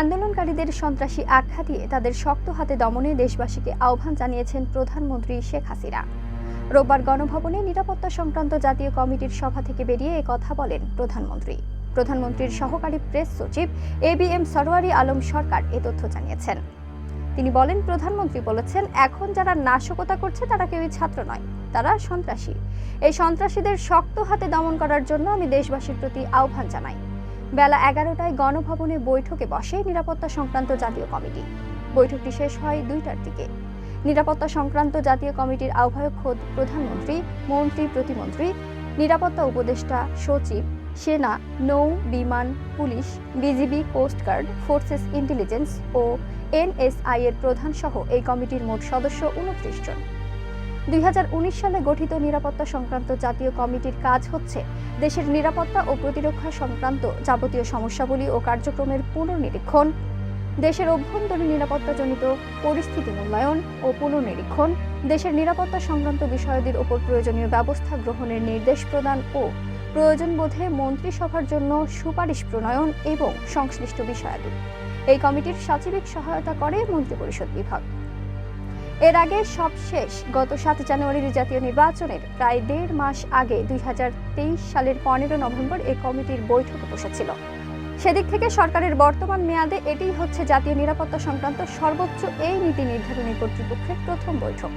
আন্দোলনকারীদের সন্ত্রাসী আখ্যা দিয়ে তাদের শক্ত হাতে দমনে দেশবাসীকে আহ্বান জানিয়েছেন প্রধানমন্ত্রী শেখ হাসিনা। রোববার গণভবনে নিরাপত্তা সংক্রান্ত জাতীয় কমিটির সভা থেকে বেরিয়ে কথা বলেন প্রধানমন্ত্রী। প্রধানমন্ত্রীর সহকারী প্রেস সচিব A B M Sarwari Alam Sarkar এ তথ্য জানিয়েছেন। তিনি বলেন, প্রধানমন্ত্রী বলেছেন, এখন যারা নাশকতা করছে তারা কেউই ছাত্র নয়, তারা সন্ত্রাসী। এই সন্ত্রাসীদের শক্ত হাতে দমন করার জন্য আমি দেশবাসীর প্রতি আহ্বান জানাই। বেলা এগারোটায় গণভবনে বৈঠকে বসে নিরাপত্তা সংক্রান্ত জাতীয় কমিটি। বৈঠকটি শেষ হয় দুইটার দিকে। নিরাপত্তা সংক্রান্ত জাতীয় কমিটির আহ্বায়ক খোদ প্রধানমন্ত্রী, মন্ত্রী, প্রতিমন্ত্রী, নিরাপত্তা উপদেষ্টা, সচিব, সেনা, নৌ, বিমান, police, BGB coast guard forces intelligence ও এনএসআই এর প্রধান সহ এই কমিটির মোট সদস্য উনত্রিশ জন। দুই হাজার উনিশ সালে গঠিত নিরাপত্তা সংক্রান্ত জাতীয় কমিটির কাজ হচ্ছে দেশের নিরাপত্তা ও প্রতিরক্ষা সংক্রান্ত যাবতীয় সমস্যাবলী ও কার্যক্রমের পুনর্নিরীক্ষণ, দেশের অভ্যন্তরীণ নিরাপত্তাজনিত পরিস্থিতি মূল্যায়ন ও পুনর্নিরীক্ষণ, দেশের নিরাপত্তা সংক্রান্ত বিষয়াদির ওপর প্রয়োজনীয় ব্যবস্থা গ্রহণের নির্দেশ প্রদান ও প্রয়োজন বোধে মন্ত্রিসভার জন্য সুপারিশ প্রণয়ন এবং সংশ্লিষ্ট বিষয়াদি। এই কমিটির সাচিবিক সহায়তা করে মন্ত্রিপরিষদ বিভাগ। এর আগে সবশেষ গত সাত জানুয়ারির জাতীয় নির্বাচনের প্রায় দেড় মাস আগে দুই হাজার তেইশ সালের পনেরো নভেম্বর এ কমিটির বৈঠকে বসেছিল। সেদিক থেকে সরকারের বর্তমান মেয়াদে এটি হচ্ছে জাতীয় নিরাপত্তা সংক্রান্ত সর্বোচ্চ এই নীতি নির্ধারণী কর্তৃপক্ষের প্রথম বৈঠক।